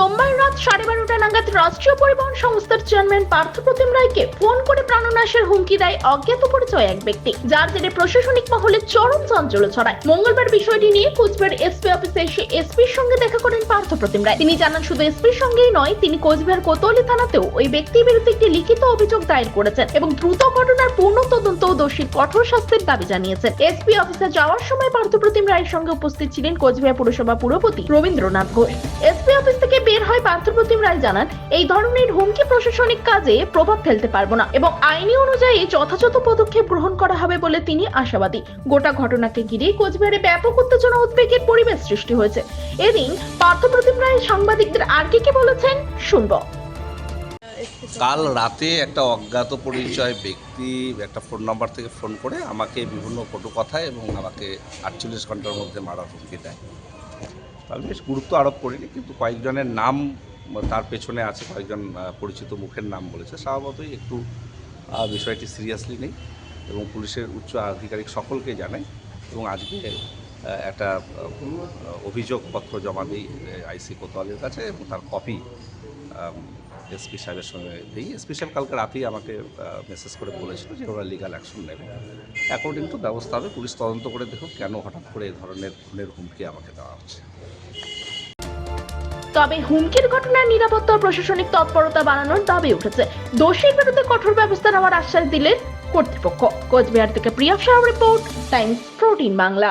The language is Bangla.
সোমবার রাত সাড়ে বারোটা নাগাদ রাষ্ট্রীয় পরিবহন সংস্থার চেয়ারম্যান পার্থপ্রতিম রায়কে ফোন করে প্রাণনাশের হুমকি দেয় অজ্ঞাত পরিচয় এক ব্যক্তি। যার জেরে প্রশাসনিক মহলে চরম চাঞ্চল্য ছড়ায়। মঙ্গলবার বিষয়টি নিয়ে কোচবিহার এসপি অফিসে এসে এসপির সঙ্গে দেখা করেন পার্থপ্রতিম রায়। তিনি জানান, শুধু এসপির সঙ্গেই নয়, তিনি কোচবিহার কোতোয়ালি থানাতেও ওই ব্যক্তির বিরুদ্ধে একটি লিখিত অভিযোগ দায়ের করেছেন এবং দ্রুত ঘটনার পূর্ণ তদন্ত ও দোষীর কঠোর শাস্তির দাবি জানিয়েছেন। এসপি অফিসে যাওয়ার সময় পার্থপ্রতিম রায়ের সঙ্গে উপস্থিত ছিলেন কোচবিহার পুরসভা পুরপতি রবীন্দ্রনাথ ঘোষ। এসপি অফিস থেকে বের হয় পার্থপ্রতিম রায় জানান, এই ধরনের হুমকি প্রশাসনিক কাজে প্রভাব ফেলতে পারব না এবং আইনি অনুযায়ী যথাযথ পদক্ষেপ গ্রহণ করা হবে বলে তিনি আশাবাদী। গোটা ঘটনাকে ঘিরে কোচবিহারে ব্যাপক উত্তেজনা, উদ্বেগের পরিবেশ সৃষ্টি হয়েছে। এদিন পার্থপ্রতিম রায় সাংবাদিকদের আর কি কি বলেছেন, শুনব। কাল রাতে একটা অজ্ঞাত পরিচয় ব্যক্তি একটা ফোন নাম্বার থেকে ফোন করে আমাকে বিভিন্ন কটু কথায় এবং আমাকে আটচল্লিশ ঘণ্টার মধ্যে মারার হুমকি দেয়। আমি বেশ গুরুত্ব আরোপ করিনি, কিন্তু কয়েকজনের নাম তার পেছনে আছে, কয়েকজন পরিচিত মুখের নাম বলেছে। স্বভাবতই একটু বিষয়টি সিরিয়াসলি নেই এবং পুলিশের উচ্চ আধিকারিক সকলকে জানাই এবং আজকে একটা অভিযোগপত্র জমা দিই আইসি কোতোয়ালের কাছে, এবং তার কপি এসপি সাহেবের সঙ্গে দিই। এসপি সাহেব কালকে রাতেই আমাকে মেসেজ করে বলেছিল যে ওরা লিগাল অ্যাকশন নেবে। অ্যাকর্ডিং টু ব্যবস্থা হবে, পুলিশ তদন্ত করে দেখুক কেন হঠাৎ করে এই ধরনের খুনের হুমকি আমাকে দেওয়া হচ্ছে। তবে হুমকির ঘটনায় নিরাপত্তা প্রশাসনিক তৎপরতা বাড়ানোর দাবি উঠেছে। দোষীর বিরুদ্ধে কঠোর ব্যবস্থা নেওয়ার আশ্বাস দিলেন কর্তৃপক্ষ। কোচবিহার থেকে Priya Shah report, Times Protein Bangla.